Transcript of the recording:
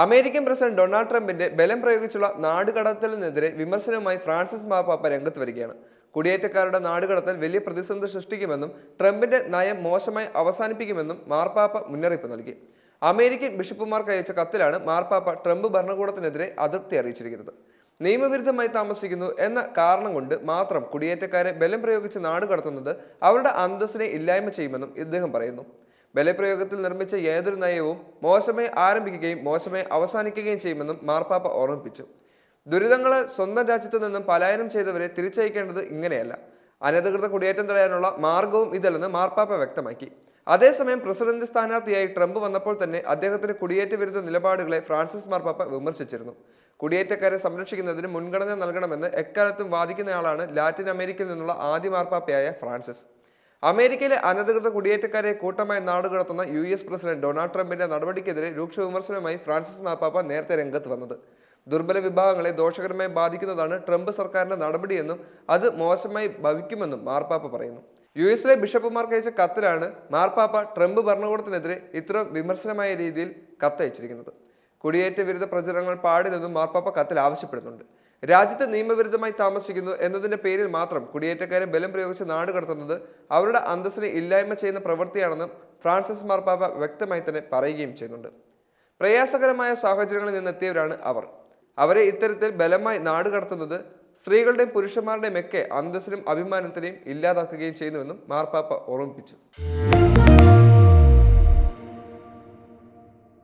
American president Donald ട്രംപിന്റെ ബലം പ്രയോഗിച്ചുള്ള നാടുകടത്തലിനെതിരെ വിമർശനവുമായി ഫ്രാൻസിസ് മാപ്പാപ്പ രംഗത്ത് വരികയാണ്. കുടിയേറ്റക്കാരുടെ നാടുകടത്തൽ വലിയ പ്രതിസന്ധി സൃഷ്ടിക്കുമെന്നും ട്രംപിന്റെ നയം മോശമായി അവസാനിപ്പിക്കുമെന്നും മാർപ്പാപ്പ മുന്നറിയിപ്പ് നൽകി. അമേരിക്കൻ ബിഷപ്പുമാർക്ക് അയച്ച കത്തിലാണ് മാർപ്പാപ്പ ട്രംപ് ഭരണകൂടത്തിനെതിരെ അതൃപ്തി അറിയിച്ചിരിക്കുന്നത്. നിയമവിരുദ്ധമായി താമസിക്കുന്നു എന്ന കാരണം കൊണ്ട് മാത്രം കുടിയേറ്റക്കാരെ ബലം പ്രയോഗിച്ച് നാടുകടത്തുന്നത് അവരുടെ അന്തസ്സിനെ ഇല്ലായ്മ ചെയ്യുമെന്നും ഇദ്ദേഹം പറയുന്നു. ബലപ്രയോഗത്തിൽ നിർമ്മിച്ച ഏതൊരു നയവും മോശമായി ആരംഭിക്കുകയും മോശമായി അവസാനിക്കുകയും ചെയ്യുമെന്നും മാർപ്പാപ്പ ഓർമ്മിപ്പിച്ചു. ദുരിതങ്ങളെ സ്വന്തം രാജ്യത്തു നിന്നും പലായനം ചെയ്തവരെ തിരിച്ചയക്കേണ്ടത് ഇങ്ങനെയല്ല. അനധികൃത കുടിയേറ്റം തടയാനുള്ള മാർഗവും ഇതല്ലെന്ന് മാർപ്പാപ്പ വ്യക്തമാക്കി. അതേസമയം പ്രസിഡന്റ് സ്ഥാനാർത്ഥിയായി ട്രംപ് വന്നപ്പോൾ തന്നെ അദ്ദേഹത്തിന്റെ കുടിയേറ്റ വിരുദ്ധ നിലപാടുകളെ ഫ്രാൻസിസ് മാർപ്പാപ്പ വിമർശിച്ചിരുന്നു. കുടിയേറ്റക്കാരെ സംരക്ഷിക്കുന്നതിന് മുൻഗണന നൽകണമെന്ന് എക്കാലത്തും വാദിക്കുന്നയാളാണ് ലാറ്റിൻ അമേരിക്കയിൽ നിന്നുള്ള ആദ്യ മാർപ്പാപ്പയായ ഫ്രാൻസിസ്. അമേരിക്കയിലെ അനധികൃത കുടിയേറ്റക്കാരെ കൂട്ടമായി നാടുകടത്തുന്ന യു എസ് പ്രസിഡന്റ് ഡൊണാൾഡ് ട്രംപിന്റെ നടപടിക്കെതിരെ രൂക്ഷ വിമർശനവുമായി ഫ്രാൻസിസ് മാപ്പാപ്പ നേരത്തെ രംഗത്ത് വന്നത്. ദുർബല വിഭാഗങ്ങളെ ദോഷകരമായി ബാധിക്കുന്നതാണ് ട്രംപ് സർക്കാരിന്റെ നടപടിയെന്നും അത് മോശമായി ഭവിക്കുമെന്നും മാർപ്പാപ്പ പറയുന്നു. യു എസിലെ ബിഷപ്പുമാർക്ക് അയച്ച കത്തിലാണ് മാർപ്പാപ്പ ട്രംപ് ഭരണകൂടത്തിനെതിരെ ഇത്തരം വിമർശനമായ രീതിയിൽ കത്തയച്ചിരിക്കുന്നത്. കുടിയേറ്റ വിരുദ്ധ പ്രചരണങ്ങൾ പാടില്ലെന്നും മാർപ്പാപ്പ കത്തിൽ ആവശ്യപ്പെടുന്നുണ്ട്. രാജ്യത്ത് നിയമവിരുദ്ധമായി താമസിക്കുന്നു എന്നതിന്റെ പേരിൽ മാത്രം കുടിയേറ്റക്കാരെ ബലം പ്രയോഗിച്ച് നാട് കടത്തുന്നത് അവരുടെ അന്തസ്സിനെ ഇല്ലായ്മ ചെയ്യുന്ന പ്രവൃത്തിയാണെന്നും ഫ്രാൻസിസ് മാർപ്പാപ്പ വ്യക്തമായി തന്നെ പറയുകയും ചെയ്യുന്നുണ്ട്. പ്രയാസകരമായ സാഹചര്യങ്ങളിൽ നിന്നെത്തിയവരാണ് അവർ. അവരെ ഇത്തരത്തിൽ ബലമായി നാട് കടത്തുന്നത് സ്ത്രീകളുടെയും പുരുഷന്മാരുടെയും ഒക്കെ അന്തസ്സിനും അഭിമാനത്തിനെയും ഇല്ലാതാക്കുകയും ചെയ്യുന്നുവെന്നും മാർപ്പാപ്പ ഓർമ്മിപ്പിച്ചു.